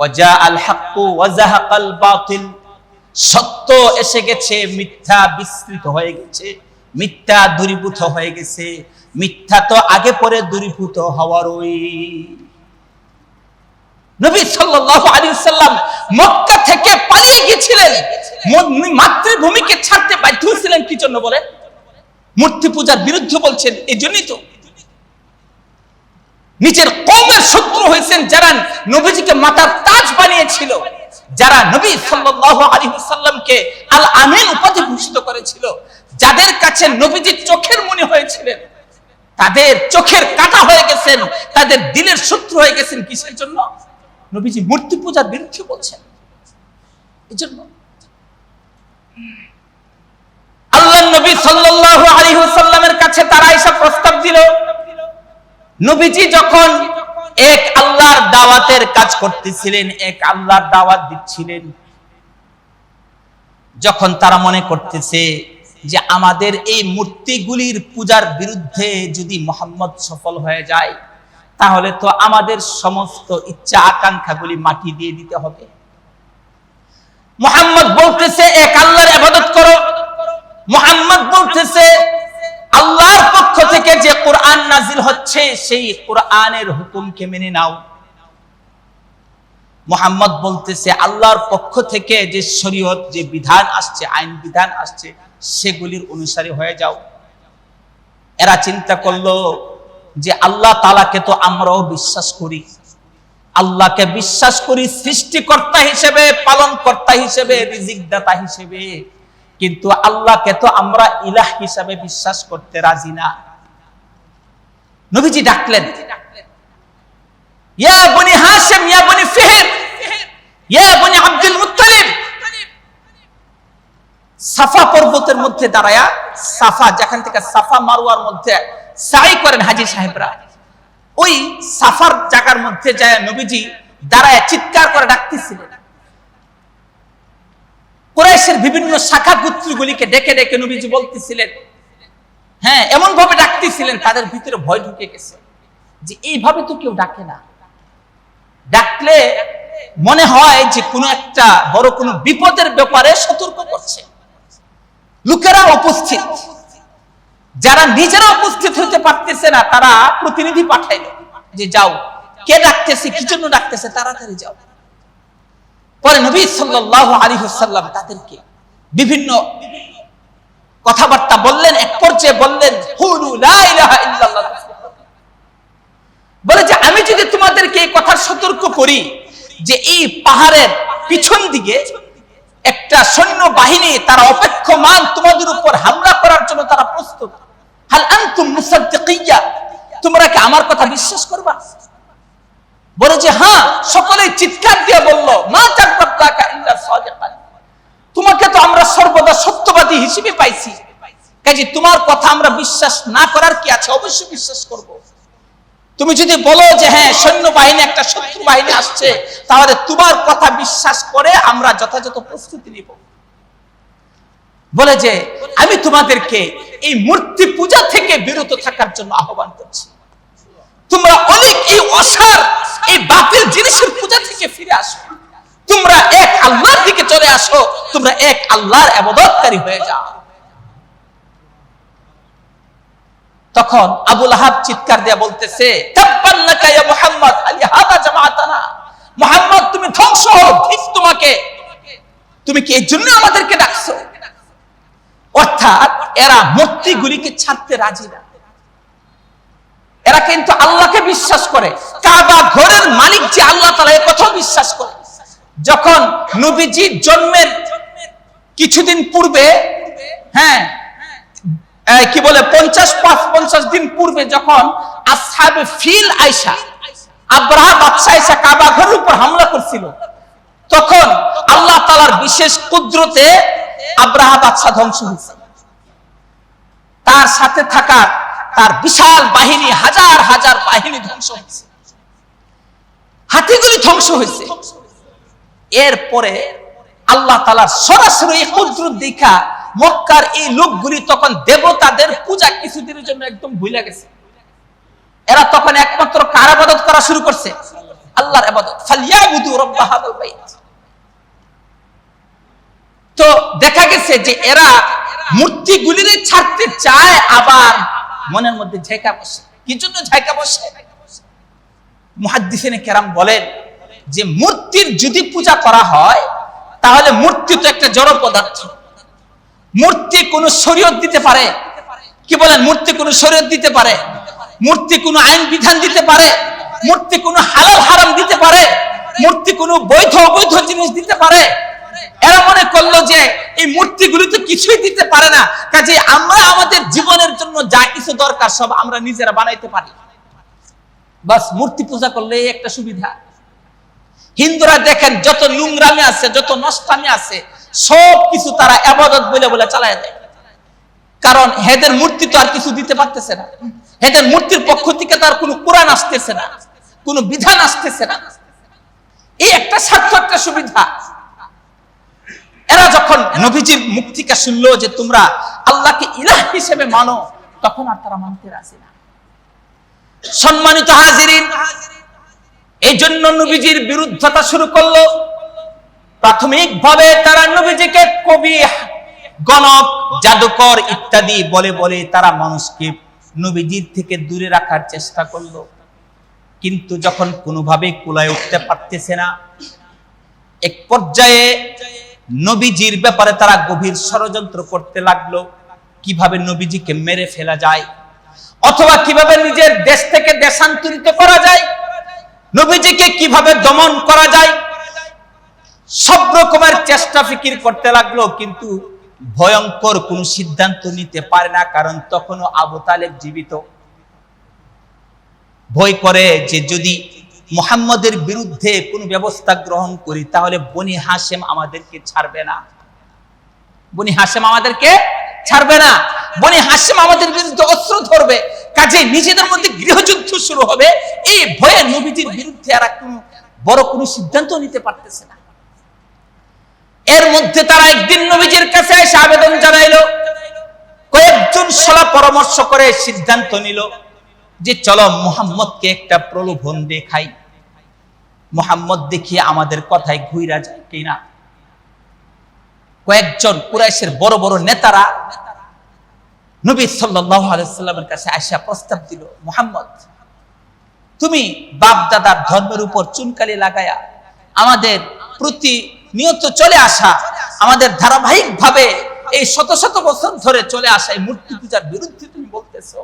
ওয়াজা আল হাক্কু ওয়াজাহাকাল বাতিল। সত্য এসে গেছে, মিথ্যা বিস্তৃত হয়ে গেছে, মিথ্যা দূরীভূত হয়ে গেছে। মিথ্যা তো আগে পরে দূরীভূত হওয়ারই। নবী সাল্লাল্লাহু আলাইহি সাল্লাম মক্কা থেকে পালিয়ে গিয়েছিলেন। মাতৃভূমিকে ছাড়তে বাধ্য হয়েছিলেন, কি জন্য বলেন? মূর্তি পূজার বিরুদ্ধে বলছেন এই জন্যই তো নিজের কৌমের শত্রু হয়েছেন যারা নবীজিকে মাতার তাজ বানিয়েছিল, যারা নবী সাল্লামকে আল আমিন উপাধি ভূষিত করেছিল, যাদের কাছে নবীজি চোখের মনি হয়েছিলেন, তাদের চোখের কাটা হয়ে গেছেন, তাদের দিলের শত্রু হয়ে গেছেন কিসের জন্য? নবীজি মূর্তি পূজার বিরুদ্ধে বলছেন। এই জন্য আল্লাহ নবী সাল্লাল্লাহু আলাইহি সাল্লামের কাছে তারা এসব প্রস্তাব দিল। নবীজি যখন এক আল্লাহর দাওয়াতের কাজ করতেছিলেন, এক আল্লাহর দাওয়াত দিচ্ছিলেন, যখন তারা মনে করতেছে যে আমাদের এই মূর্তিগুলির পূজার বিরুদ্ধে যদি মোহাম্মদ সফল হয়ে যায়, তাহলে তো আমাদের সমস্ত ইচ্ছা আকাঙ্ক্ষাগুলি মাটি দিয়ে দিতে হবে। মোহাম্মদ বলতেছে, এক আল্লাহর ইবাদত করো। মোহাম্মদ বলতেছে যে কোরআন নাজিল হচ্ছে, সেই কোরআনের হুকুমকে মেনে নাও। মোহাম্মদ বলতেছে, আল্লাহর পক্ষ থেকে যে শরীয়ত, যে বিধান আসছে, আইন বিধান আসছে, সেগুলির অনুসারী হয়ে যাও। এরা চিন্তা করল যে আল্লাহ তালাকে তো আমরাও বিশ্বাস করি। আল্লাহকে বিশ্বাস করি সৃষ্টিকর্তা হিসেবে পালন কর্তা হিসেবে রিজিক দাতা হিসেবে। কিন্তু আল্লাহকে তো আমরা ইলাহ হিসাবে বিশ্বাস করতে রাজি না। নবীজি ডাকলেন, ইয়া বনি হাশিম, ইয়া বনি ইয়া বনি আব্দুল মুত্তালিব, সাফা পর্বতের মধ্যে দাঁড়ায়া, সাফা, যেখান থেকে সাফা মধ্যে সাই করেন হাজি সাহেবরা, ওই সাফার জায়গার মধ্যে যায় নবীজি দাঁড়ায় চিৎকার করে ডাকতেছিলেন। কুরাইশের বিভিন্ন শাখা গুত্রগুলিকে ডেকে ডেকে নবীজি বলতেছিলেন হ্যাঁ এমন ভাবে ডাকতেছিলেন, তাদের ভিতরে ভয় ঢুকে গেছে। যে এইভাবে তো কেউ ডাকে না। ডাকলে মনে হয় যে কোনো একটা বড় কোনো বিপদের ব্যাপারে সতর্ক করছে। লোকেরা উপস্থিত। যারা নিজেরা উপস্থিত হতে পারতেছে না, তারা প্রতিনিধি পাঠাইল যে যাও। কে ডাকতেছে, কি জন্য ডাকতেছে, তাড়াতাড়ি যাও। পরে নবী সাল্লাল্লাহু আলাইহি ওয়াসাল্লাম তাদেরকে বিভিন্ন কথাবার্তা বললেন, এক পর্যায়ে বললেন বলে যে, আমি যদি তোমাদেরকে এই কথা সতর্ক করি যে এই পাহাড়ের পিছন দিকে একটা সৈন্য বাহিনী তারা অপেক্ষমান তোমাদের উপর হামলা করার জন্য তারা প্রস্তুত। হাল আনতুম মুসাদ্দিকিয়া, তোমরা কি আমার কথা বিশ্বাস করবা? বলে যে হ্যাঁ। সকলে চিৎকার দিয়ে বলল, মা জাগবাত্তাকা ইল্লা সাদিকান। তোমাকে তো আমরা সর্বদা সত্যবাদী হিসেবে পাইছি। কাজে তোমার কথা আমরা বিশ্বাস না করার কি আছে? অবশ্যই বিশ্বাস করব। তুমি যদি বলো যে হ্যাঁ সৈন্য বাহিনী একটা শত্রু বাহিনী আসছে, তাহলে তোমার কথা বিশ্বাস করে আমরা যথাযথ প্রস্তুতি নিব। বলে যে, আমি তোমাদেরকে এই মূর্তি পূজা থেকে বিরত থাকার জন্য আহ্বান করছি। তোমরা অনেক এই অসার এই বাতিল জিনিসের পূজা থেকে ফিরে আসো। তোমরা এক আল্লাহর দিকে চলে আসো, তোমরা এক আল্লাহর আবাদতকারী হয়ে যাও। তখন আবুল আহাব চিৎকার দিয়ে বলতেছে মুহাম্মদ, আলি হাদা জামাআতানা। মুহাম্মদ, তুমি ধ্বংস হও ঠিক তোমাকে। তুমি কি এই জন্য আমাদেরকে ডাকছো? অর্থাৎ, এরা মূর্তিগুলিকে ছাড়তে রাজি না। এরা কিন্তু আল্লাহকে বিশ্বাস করে। কাবা ঘরের মালিক যে আল্লাহ তালা এ কথা বিশ্বাস করে। যখন নবীজি জন্মের কিছুদিন পূর্বে হ্যাঁ কি বলে, পঞ্চাশ পাঁচ পঞ্চাশ দিন পূর্বে যখন আসহাবে ফিল আয়সা আব্রাহা বাদশাহ আয়সা কাবা উপর হামলা করছিল, তখন আল্লাহ তালার বিশেষ কুদরতে আব্রাহা বাদশাহ ধ্বংস হয়েছে। তার সাথে থাকা তার বিশাল বাহিনী, হাজার হাজার বাহিনী ধ্বংস হয়েছে। হাতিগুলি ধ্বংস হয়েছে। এরপরে আল্লাহ তালার সরাসরি কুদরত দেখা মক্কার এই লোকগুলি তখন দেবতাদের পূজা কিছুদিনের জন্য একদম ভুলে গেছে। এরা তখন একমাত্র কারাবাদত করা শুরু করছে? আল্লাহর তো দেখা গেছে যে এরা মূর্তিগুলিরে ছাড়তে চায়, আবার মনের মধ্যে ঝাইকা বসে। কি জন্য ঝাইকা বসে? মুহাদ্দিসিনে কেরাম বলেন যে মূর্তির যদি পূজা করা হয়, তাহলে মূর্তি তো একটা জড় পদার্থ। মূর্তি কোন শরীয়ত দিতে পারে। কি বলেন? মূর্তি কোন শরীয়ত দিতে পারে। মূর্তি কোন আইন বিধান দিতে পারে। মূর্তি কোন হালাল হারাম দিতে পারে। মূর্তি কোন বৈধ অবৈধ জিনিস দিতে পারে। এরা মনে করল যে এই মূর্তিগুলি তো কিছুই দিতে পারে না। কাজে আমরা আমাদের জীবনের জন্য যা কিছু দরকার সব আমরা নিজেরা বানাইতে পারি। বাস মূর্তি পূজা করলে একটা সুবিধা। হিন্দুরা দেখেন যত নোংরামি আছে, যত নষ্টামি আছে সব কিছু তারা আবাদত বলে বলে চালায় দেয়। কারণ হেদের মূর্তি তো আর কিছু দিতে পারতেছে না। হেদের মূর্তির পক্ষ থেকে তার কোনো কোরআন আসতেছে না, কোনো বিধান আসতেছে না। এই একটা স্বার্থ, একটা সুবিধা। এরা যখন নবীজির মুক্তিকে শুনলো যে তোমরা আল্লাহকে ইলাহ হিসেবে মানো, তখন আর তারা মানতে রাজি না। সম্মানিত হাজিরিন এই জন্য নবীজির বিরুদ্ধতা শুরু করল। প্রাথমিকভাবে তারা নবীজিকে কবি, গণক, জাদুকর ইত্যাদি বলে বলে তারা মানুষকে নবীজির থেকে দূরে রাখার চেষ্টা করল। কিন্তু যখন কোনোভাবে কুলায় উঠতে পারতেছে না, এক পর্যায়ে নবীজির ব্যাপারে তারা গভীর ষড়যন্ত্র করতে লাগল। কীভাবে নবীজিকে মেরে ফেলা যায়, অথবা কীভাবে নিজের দেশ থেকে দেশান্তরিত করা যায় নবীজিকে কীভাবে দমন করা যায়? সব রকমের চেষ্টা ফিকির করতে লাগল, কিন্তু ভয়ঙ্কর কোন সিদ্ধান্ত নিতে পারে না, কারণ তখনও আবু তালেব জীবিত। ভয় করে যে যদি মুহাম্মদের বিরুদ্ধে কোন ব্যবস্থা গ্রহণ করি, তাহলে বনি হাসেম আমাদেরকে ছাড়বে না। বনি হাসেম আমাদেরকে ছাড়বে না। বনি হাসেম আমাদের বিরুদ্ধে অস্ত্র ধরবে। কাজে নিজেদের মধ্যে গৃহযুদ্ধ শুরু হবে। এই ভয়ে নবীজির বিরুদ্ধে আর কোন বড় কোনো সিদ্ধান্ত নিতে পারতেছে না। এর মধ্যে তারা একদিন নবীজির কাছে এসে আবেদন জানাইলো। কয়েকজন সলা পরামর্শ করে সিদ্ধান্ত নিল যে চলো মোহাম্মদকে একটা প্রলোভন দেখাই। মোহাম্মদ দেখিয়ে আমাদের কথায় ঘুইরা যায় কিনা। কয়েকজন কুরাইশের বড় বড় নেতারা নবী সাল্লামের কাছে আয়সা প্রস্তাব দিল, মোহাম্মদ, তুমি বাপ দাদার ধর্মের উপর চুনকালি লাগায়া আমাদের প্রতি নিয়ত চলে আসা, আমাদের ধারাবাহিক ভাবে এই শত শত বছর ধরে চলে আসা এই মূর্তি পূজার বিরুদ্ধে তুমি বলতেছো?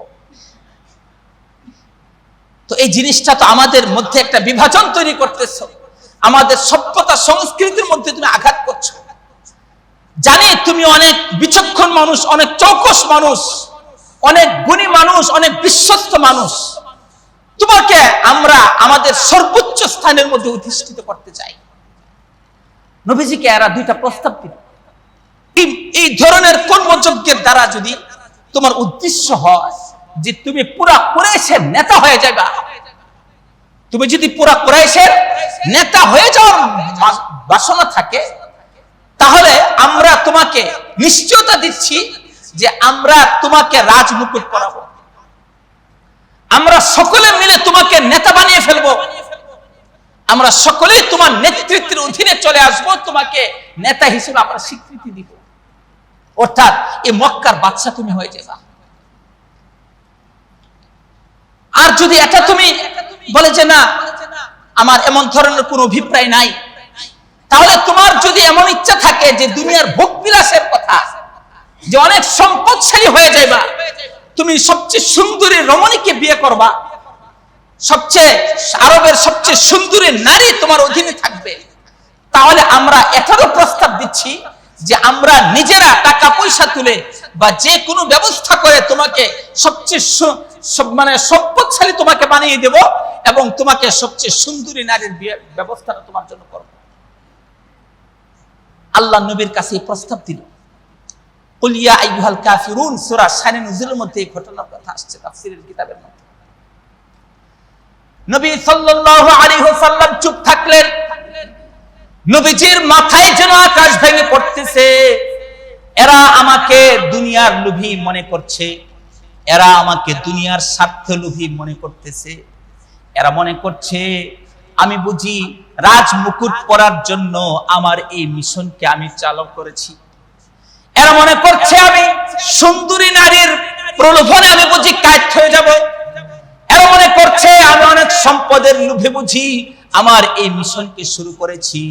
তো এই জিনিসটা তো আমাদের মধ্যে একটা বিভাজন তৈরি করতেছ। আমাদের সভ্যতা সংস্কৃতির মধ্যে তুমি আঘাত করছ। জানি তুমি অনেক বিচক্ষণ মানুষ, অনেক চৌকস মানুষ, অনেক গুণী মানুষ, অনেক বিশ্বস্ত মানুষ। তোমাকে আমরা আমাদের সর্বোচ্চ স্থানের মধ্যে অধিষ্ঠিত করতে চাই। নবীজিকে এরা দুইটা প্রস্তাব দিল। এই- ধরনের কর্মযজ্ঞের দ্বারা যদি তোমার উদ্দেশ্য হয় যে তুমি পুরা কুরাইশের নেতা হয়ে যাবা তুমি যদি পুরা কুরাইশের নেতা হয়ে যাওয়ার বাসনা থাকে তাহলে আমরা তোমাকে নিশ্চয়তা দিচ্ছি যে আমরা তোমাকে রাজমুকুট পরাবো আমরা সকলে মিলে তোমাকে নেতা বানিয়ে ফেলব। আমরা সকলেই তোমার নেতৃত্বের অধীনে চলে আসব, তোমাকে নেতা হিসেবে আমরা স্বীকৃতি দিব। অর্থাৎ এই মক্কার বাচ্চা তুমি হয়ে যাবা। আর যদি এটা তুমি বলে যে না, আমার এমন ধরনের কোনো অভিপ্রায় নাই তাহলে তোমার যদি এমন ইচ্ছা থাকে যে দুনিয়ার ভোগ বিলাসের কথা, যে অনেক সম্পদশালী হয়ে যাইবা, তুমি সবচেয়ে সুন্দরী রমণীকে বিয়ে করবা, সবচেয়ে আরবের সবচেয়ে সুন্দরী নারী তোমার অধীনে থাকবে, তাহলে আমরা এটারও প্রস্তাব দিচ্ছি যে আমরা নিজেরা টাকা পয়সা তুলে বা যে কোনো ব্যবস্থা করে তোমাকে সবচেয়ে সব- মানে সম্পদশালী তোমাকে বানিয়ে দেব এবং তোমাকে সবচেয়ে সুন্দরী নারীর বিয়ে- ব্যবস্থাটা তোমার জন্য করব। আল্লাহ নবীর কাছে প্রস্তাব দিল। কুলিয়া আইয়ুহাল কাফিরুন, সূরা শানে নুজুলের মধ্যে এই ঘটনার কথা আসছে তাফসীরের কিতাবের মধ্যে। নবী সাল্লাল্লাহু আলাইহি চুপ থাকলেন। নবীজির মাথায় যেন আকাশ ভেঙে পড়তেছে। এরা আমাকে দুনিয়ার লোভী মনে করছে। এরা আমাকে দুনিয়ার স্বার্থ লোভী মনে করতেছে। এরা মনে করছে, আমি বুঝি রাজ মুকুট পরার জন্য আমার এই মিশনকে আমি চালু করেছি। এরা মনে করছে আমি সুন্দরী নারীর প্রলোভনে আমি বুঝি কায়ত হয়ে যাব। এরা মনে করছে আমি অনেক সম্পদের লোভে বুঝি আমার এই মিশনকে শুরু করেছি।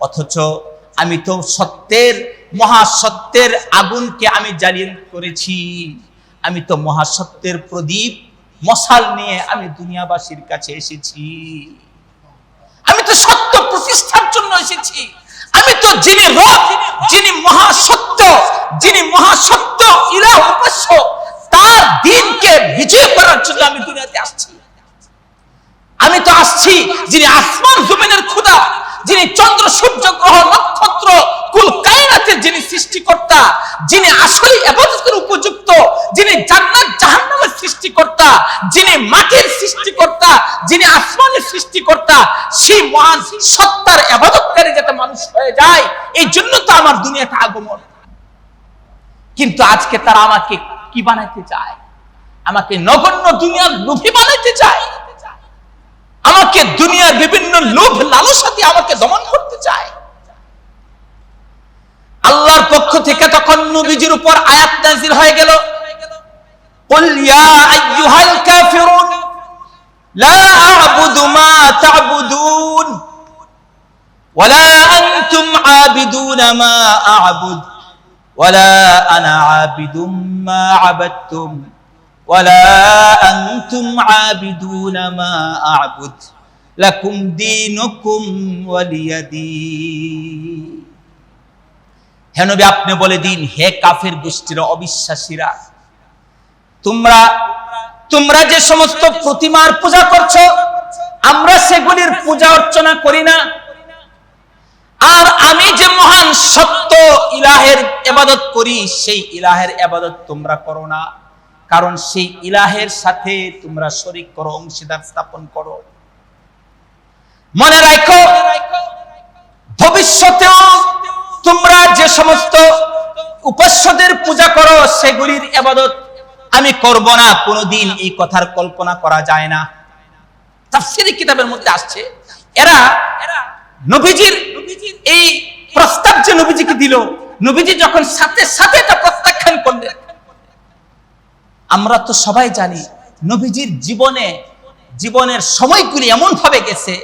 অথচ আমি তো সত্যের, মহাসত্যের আগুনকে আমি জ্বালিয়ে করেছি। আমি তো মহাসত্যের প্রদীপ, মশাল নিয়ে আমি দুনিয়াবাসীর কাছে এসেছি। সত্য প্রতিষ্ঠার জন্য এসেছি। আমি তো যিনি রব, যিনি মহাসত্য যিনি মহাসত্য, ইলাহ উপাস্য, তার দিনকে বিজয় করার জন্য আমি দুনিয়াতে আসছি। আমি তো আসছি যিনি আসমান জমিনের খুদা যিনি চন্দ্র, সূর্য, গ্রহ, নক্ষত্র কুল কায়নাতের যিনি সৃষ্টিকর্তা, যিনি আসলে এবাদতের উপযুক্ত, যিনি জান্নাত জাহান্নামের সৃষ্টিকর্তা, যিনি মাটির সৃষ্টিকর্তা, যিনি আসমানের সৃষ্টিকর্তা, সেই মহান সত্তার এবাদতকারী যাতে মানুষ হয়ে যায়, এই জন্য তো আমার দুনিয়াতে আগমন। কিন্তু আজকে তারা আমাকে কি বানাইতে চায়? আমাকে নগণ্য দুনিয়ার লোভী বানাইতে চায়? আমাকে দুনিয়ার বিভিন্ন লোভ লালসাতে আমাকে দমন করতে চায়? আল্লাহর পক্ষ থেকে তখন নবীজির উপর আয়াত নাজিল হয়ে গেল قل يا أيها الكافرون لا أعبد ما تعبدون ولا أنتم عابدون ما أعبد ولا أنا عابد ما عبدتم ولا أنتم عابدون ما أعبد لكم دينكم ولي دين হে নবী, আপনি বলে দিন, হে কাফের গোষ্ঠীর, অবিশ্বাসীরা, তোমরা তোমরা যে সমস্ত প্রতিমার পূজা করছ, আমরা সেগুলির পূজা অর্চনা করি না। আর আমি যে মহান সত্য ইলাহের এবাদত করি, সেই ইলাহের এবাদত তোমরা করো না। কারণ সেই ইলাহের সাথে তোমরা শরিক করো, অংশীদার স্থাপন করো। মনে রাখো, ভবিষ্যতেও তোমরা যে সমস্ত উপাস্যদের পূজা করো, সেগুলির এবাদত আমি করব না। কোনোদিন এই কথার কল্পনা করা যায় না। তাফসিরি কিতাবের মধ্যে আসছে, এরা নবীজির এই প্রস্তাব যে নবীজিকে দিল, নবীজি যখন সাথে সাথে এটা প্রত্যাখ্যান করলেন, আমরা তো সবাই জানি নবীজির জীবনে, জীবনের সময়গুলি এমন ভাবে গেছে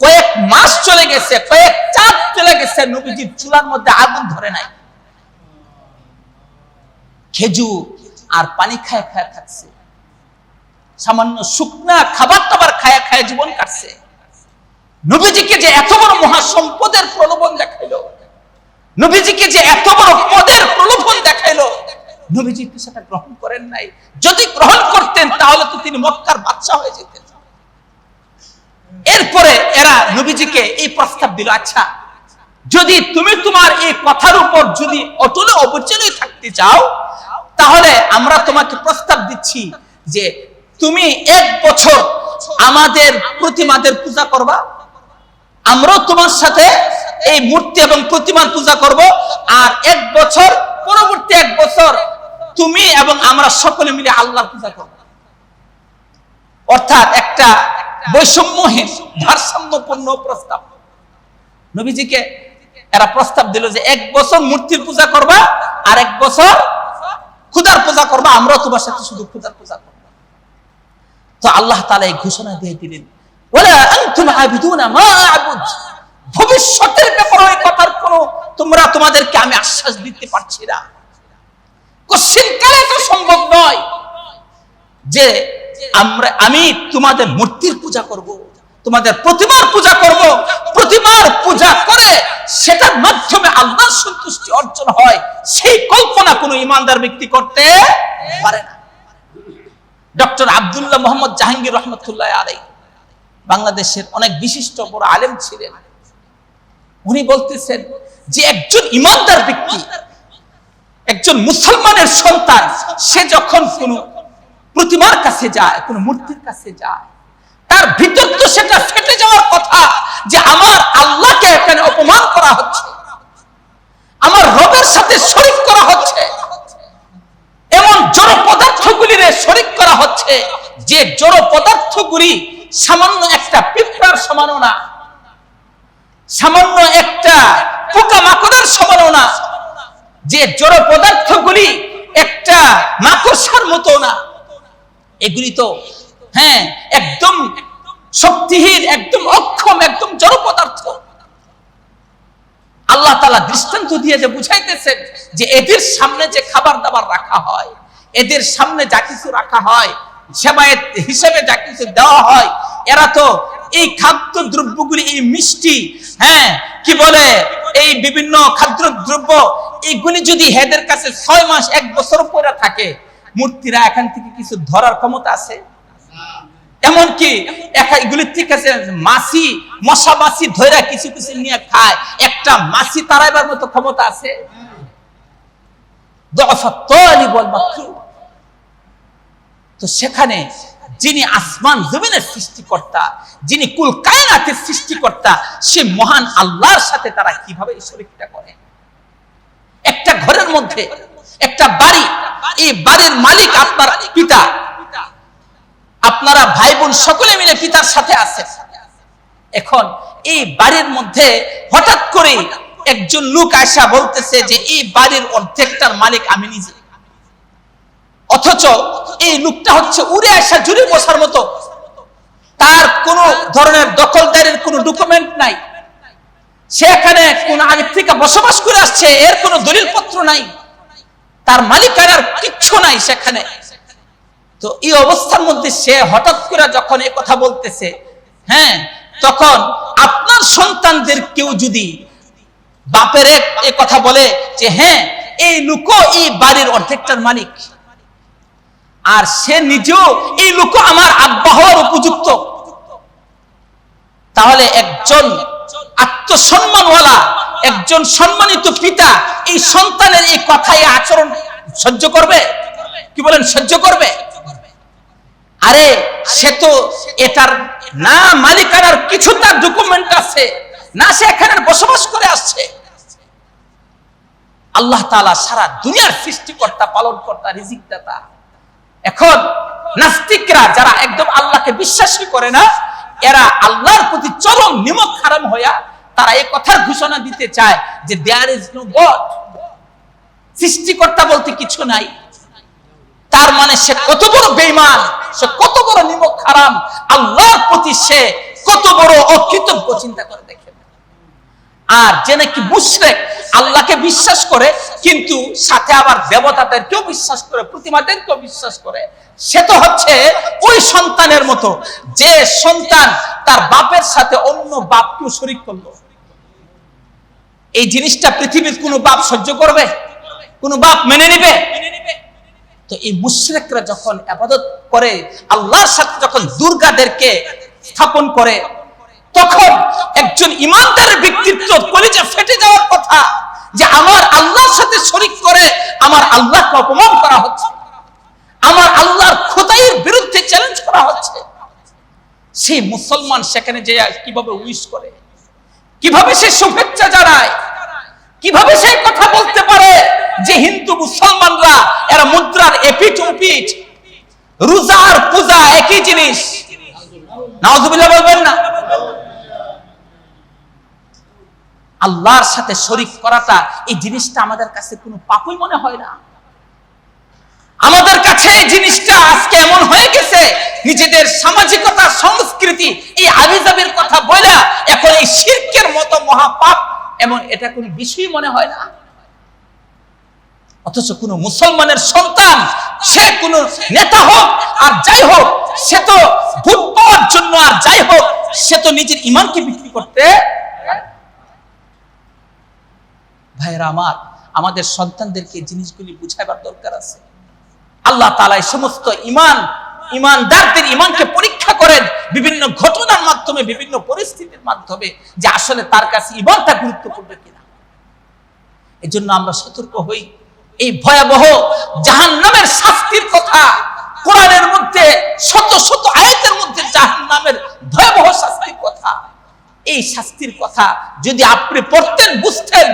কয়েক মাস চলে গেছে, কয়েক চাঁদ চলে গেছে, নবীজির চুলার মধ্যে আগুন ধরে নাই। খেজুর আর পানি খায় খায় থাকছে সামান্য শুকনা খাবার টাবার খায় খায় জীবন কাটছে। নবীজিকে যে এত বড় মহাসম্পদের প্রলোভন দেখাইলো, নবীজিকে যে এত বড় পদের প্রলোভন দেখাইলো, নবীজি তো সেটা গ্রহণ করেন নাই। যদি গ্রহণ করতেন, তাহলে তো তিনি মক্কার বাদশা হয়ে যেতেন। এরপরে এরা নবীজিকে এই প্রস্তাব দিল আচ্ছা যদি তুমি তোমার এই কথার উপর যদি অটল অবচলই থাকতে চাও, তাহলে আমরা তোমাকে প্রস্তাব দিচ্ছি যে তুমি এক বছর আমাদের প্রতিমাদের পূজা করবা। আমরাও তোমার সাথে এই মূর্তি এবং প্রতিমার পূজা করব আর এক বছর, পরবর্তী এক বছর তুমি এবং আমরা সকলে মিলে আল্লাহর পূজা করব। অর্থাৎ একটা বৈষম্যহীন, ভারসাম্যপূর্ণ প্রস্তাব। নবীজিকে এরা প্রস্তাব দিল যে এক বছর মূর্তির পূজা করবা, আর এক বছর খুদার পূজা করবা, আমরাও তোমার সাথে শুধু খুদার পূজা করব। তো আল্লাহ তালা এই ঘোষণা দিয়ে দিলেন ভবিষ্যতের ব্যাপারে ওই কথার কোনো তোমরা তোমাদেরকে আমি আশ্বাস দিতে পারছি না। কোশ্চিন তো সম্ভব নয় যে আমরা, আমি তোমাদের মূর্তির পূজা করব, তোমাদের প্রতিমার পূজা করব। প্রতিমার পূজা করে সেটার মাধ্যমে আল্লাহর সন্তুষ্টি অর্জন হয়। সেই কল্পনা কোনো ইমানদার ব্যক্তি করতে পারে না। ডক্টর আব্দুল্লাহ মোহাম্মদ জাহাঙ্গীর রহমতুল্লাহ আলাই বাংলাদেশের অনেক বিশিষ্ট বড় আলেম ছিলেন। উনি বলতেছেন যে একজন ইমানদার ব্যক্তি, একজন মুসলমানের সন্তান, সে যখন কোন প্রতিমার কাছে যায়, কোন মূর্তির কাছে যায়। তার ভিতর তো সেটা ফেটে যাওয়ার কথা যে আমার আল্লাহকে এখানে অপমান করা হচ্ছে। আমার রবের সাথে শরিক করা হচ্ছে। এমন জড় পদার্থগুলিরে শরিক করা হচ্ছে যে জড় পদার্থগুলি সামান্য একটা পিঁপড়ার সমানও না। সামান্য একটা পোকা মাকড়ের সমানও না। যে জড় পদার্থগুলি একটা মাকড়সার মতো না। এগুলি তো হ্যাঁ একদম শক্তিহীন, একদম অক্ষম, একদম জড় পদার্থ। আল্লাহ তালা দৃষ্টান্ত দিয়ে যে বুঝাইতেছেন যে এদের সামনে যে খাবার দাবার রাখা হয়, এদের সামনে যা কিছু রাখা হয়, সেবায়েত হিসেবে যা কিছু দেওয়া হয়, এরা তো এই খাদ্য দ্রব্যগুলি, এই মিষ্টি হ্যাঁ কি বলে, এই বিভিন্ন খাদ্য দ্রব্য এইগুলি যদি হেদের কাছে ছয় মাস, এক বছর পরে থাকে মূর্তিরা এখান থেকে কিছু ধরার ক্ষমতা আছে? এমনকি এগুলি ঠিক আছে, মাছি, মশা মাছি ধরে কিছু কিছু নিয়ে খায়। একটা মাছি তারাইবার মতো ক্ষমতা আছে। তো সেখানে যিনি আসমান জমিনের সৃষ্টিকর্তা, যিনি কুল কায়নাতের সৃষ্টিকর্তা, সে মহান আল্লাহর সাথে তারা কীভাবে শরীরটা করে? একটা ঘরের মধ্যে একটা বাড়ি, এই বাড়ির মালিক আপনার পিতা। আপনারা ভাই বোন সকলে মিলে পিতার সাথে আছে। এখন এই বাড়ির মধ্যে হঠাৎ করে একজন লোক আসা বলতেছে যে, এই বাড়ির অর্ধেকটার মালিক আমি নিজে। অথচ এই লোকটা হচ্ছে উড়ে আসা জুড়ে বসার মতো। তার কোন ধরনের দখলদারির কোনো ডকুমেন্ট নাই। সে এখানে কোন আগে থেকে বসবাস করে আসছে, এর কোনো দলিল পত্র নাই। তার মালিকানার কিচ্ছু নাই সেখানে। তো এই অবস্থার মধ্যে সে হঠাৎ করে যখন এই কথা বলতেছে হ্যাঁ তখন আপনার সন্তানদের কেউ যদি বাপের এক- এ কথা বলে যে হ্যাঁ এই লোকও এই বাড়ির অর্ধেকটার মালিক। আর সে নিজেও এই লোক আমার হওয়ার উপযুক্ত। তাহলে একজন আত্মসম্মানওয়ালা, একজন সম্মানিত পিতা, এই সন্তানের এই কথায় আচরণ সহ্য করবে? কি বলেন, সহ্য করবে? আরে, সে তো এটার না মালিকানার কিছু তার ডকুমেন্ট আছে, না সে এখানে বসবাস করে আসছে। আল্লাহ তাআলা সারা দুনিয়ার সৃষ্টিকর্তা, পালনকর্তা রিজিক দাতা এখন নাস্তিকরা যারা একদম আল্লাহকে বিশ্বাসই করে না, এরা আল্লাহর প্রতি চরম নিমক হারাম হইয়া তারা এই কথার ঘোষণা দিতে চায় যে দেয়ার ইজ নো গড সৃষ্টিকর্তা বলতে কিছু নাই। তার মানে সে কত বড় বেইমান সে কত বড় নিমক হারাম। আল্লাহর প্রতি সে কত বড় অকৃতজ্ঞ চিন্তা করে দেখেন আর যে নাকি মুশরেক আল্লাহকে বিশ্বাস করে, কিন্তু সাথে আবার দেবতাদেরকেও বিশ্বাস করে, প্রতিমাদেরকেও বিশ্বাস করে, সে তো হচ্ছে ওই সন্তানের মতো। যে সন্তান তার বাপের সাথে অন্য বাপকেও শরিক করল। এই জিনিসটা পৃথিবীর কোনো বাপ সহ্য করবে? কোনো বাপ মেনে নিবে? তো এই মুশরিকরা যখন আবাদত করে, আল্লাহর সাথে যখন দুর্গাদেরকে স্থাপন করে তখন একজন ইমানদারের ব্যক্তিত্ব কলিজা ফেটে যাওয়ার কথা যে আমার আল্লাহর সাথে শরিক করে আমার আল্লাহকে অপমান করা হচ্ছে। আমার আল্লাহর খোদাইয়ের বিরুদ্ধে চ্যালেঞ্জ করা হচ্ছে। সেই মুসলমান সেখানে যে কীভাবে উইশ করে, কীভাবে সে শুভেচ্ছা জানায়, কীভাবে সে কথা বলতে পারে যে হিন্দু মুসলমানরা, এরা মুদ্রার এপিট উপিট রোজা আর পূজা একই জিনিস। নাওজুবিল্লাহ বলবেন না আল্লাহর সাথে শরিক করাটা, এই জিনিসটা আমাদের কাছে কোনো পাপই মনে হয় না। আমাদের কাছে এই জিনিসটা আজকে এমন হয়ে গেছে, নিজেদের সামাজিকতা, সংস্কৃতি, এই আবিজাবির কথা বলা এখন এই শিরকের মতো মহাপাপ এমন এটা কোনো বিষয় মনে হয় না। অথচ কোন মুসলমানের সন্তান, সে কোন নেতা হোক আর যাই হোক, সে তো ভোট পাওয়ার জন্য আর যাই হোক, সে তো নিজের ইমানকে বিক্রি করতে ভাইরা আমার, আমাদের সন্তানদেরকে জিনিসগুলি বুঝাইবার দরকার আছে। আল্লাহ তালা সমস্ত ইমান ইমানদারদের ইমানকে পরীক্ষা করেন বিভিন্ন ঘটনার মাধ্যমে, বিভিন্ন পরিস্থিতির মাধ্যমে যে আসলে তার কাছে ইমানটা গুরুত্বপূর্ণ কিনা। এই জন্য আমরা সতর্ক হই। এই ভয়াবহ জাহান নামের শাস্তির কথা কোরআনের মধ্যে, শত শত আয়াতের মধ্যে জাহান নামের ভয়াবহ শাস্তির কথা এই শাস্তির কথা যদি আপনি পড়তেন বুঝতেন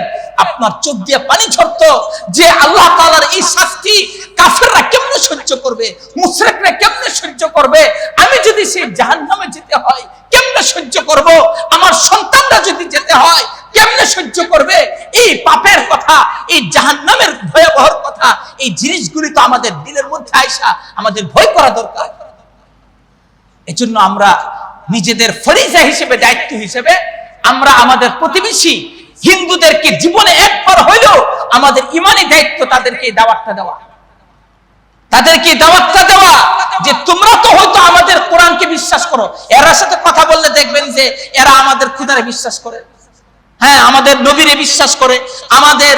আপনার চোখ দিয়ে পানি ঝরতো, যে আল্লাহ তাআলার এই শাস্তি কাফেররা কেমনে সহ্য করবে, মুশরিকরা কেমনে সহ্য করবে, আমি যদি সেই জাহান্নামে যেতে হয়, কেমনে সহ্য করব, আমার সন্তানরা যদি যেতে হয়, কেমনে সহ্য করবে, এই পাপের কথা, এই জাহান্নামের ভয়াবহর কথা, এই জিনিসগুলি তো আমাদের দিলের মধ্যে আইসা আমাদের ভয় করা দরকার। এজন্য আমরা নিজেদের ফরিজা হিসেবে, দায়িত্ব হিসেবে আমরা আমাদের প্রতিবেশী হিন্দুদেরকে জীবনে একবার হইলেও আমাদের ইমানে দায়িত্ব তাদেরকে দাওয়াতটা দেওয়া। তাদেরকে দাওয়াতটা দেওয়া যে তোমরা তো হয়তো আমাদের কোরআনকে বিশ্বাস করো। এরা সাথে কথা বললে দেখবেন যে এরা আমাদের খুদারে বিশ্বাস করে। হ্যাঁ আমাদের নবীরে বিশ্বাস করে, আমাদের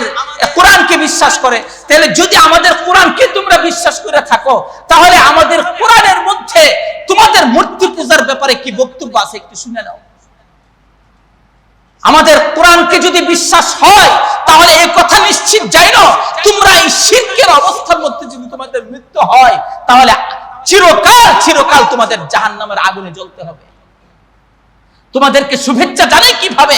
কোরআনকে বিশ্বাস করে। তাহলে যদি আমাদের কোরআনকে তোমরা বিশ্বাস করে থাকো, তাহলে আমাদের কোরআনের মধ্যে তোমাদের মূর্তি পূজার ব্যাপারে কি বক্তব্য আছে একটু শুনে নাও। আমাদের কোরআনকে যদি বিশ্বাস হয়, তাহলে এই কথা নিশ্চিত যাই না তোমরা এই শিরকের অবস্থার মধ্যে যদি তোমাদের মৃত্যু হয়, তাহলে চিরকাল চিরকাল তোমাদের জাহান নামের আগুনে জ্বলতে হবে। তোমাদেরকে শুভেচ্ছা জানাই কীভাবে?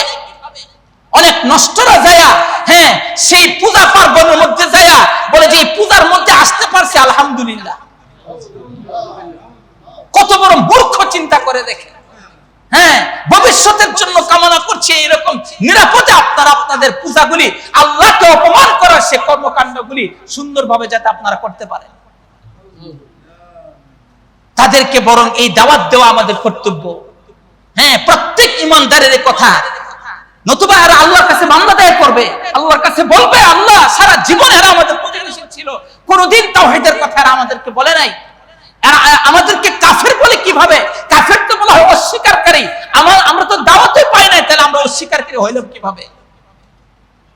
অনেক নষ্টরা যায়া হ্যাঁ সেই পূজা পার্বণের মধ্যে যায়া বলে যে এই পূজার মধ্যে আসতে পারছে, আলহামদুলিল্লাহ। কত বড় মূর্খ চিন্তা করে দেখে। হ্যাঁ ভবিষ্যতের জন্য কামনা করছে এরকম নিরাপদে আপনারা আপনাদের পূজাগুলি, আল্লাহকে অপমান করার সে কর্মকাণ্ডগুলি সুন্দরভাবে যাতে আপনারা করতে পারেন। তাদেরকে বরং এই দাওয়াত দেওয়া আমাদের কর্তব্য। হ্যাঁ প্রত্যেক ইমানদারের কথা। নতুবা এরা আল্লাহর কাছে মামলা দায়ের করবে। আল্লাহর কাছে বলবে, আল্লাহ সারা জীবন এরা আমাদের প্রতিবেশী ছিল। কোনদিন তাওহীদের কথা এরা আমাদেরকে বলে নাই। আমাদেরকে কাফের বলে কীভাবে? কাফের তো বলা হয় অস্বীকারী। আমার, আমরা তো দাওয়াতই পাই নাই, তাহলে আমরা অস্বীকারী হইলাম কীভাবে?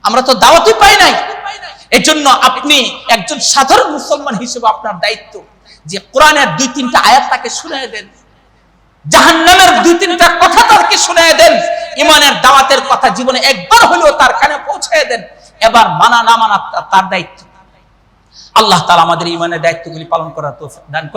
আমরা তো দাওয়াতই পাই নাই। এজন্য আপনি একজন সাধারণ মুসলমান হিসেবে আপনার দায়িত্ব যে কোরআনের দুই তিনটা আয়াত তাকে শুনে দেন। জাহান্নামের দুই তিনটা কথা তাকে শুনিয়ে দেন। ইমানের দাওয়াতের কথা জীবনে একবার হলেও তার কানে পৌঁছে দেন। এবার মানা না মানা তার দায়িত্ব। আল্লাহ তাআলা আমাদের ইমানের দায়িত্বগুলি পালন করার তো দান।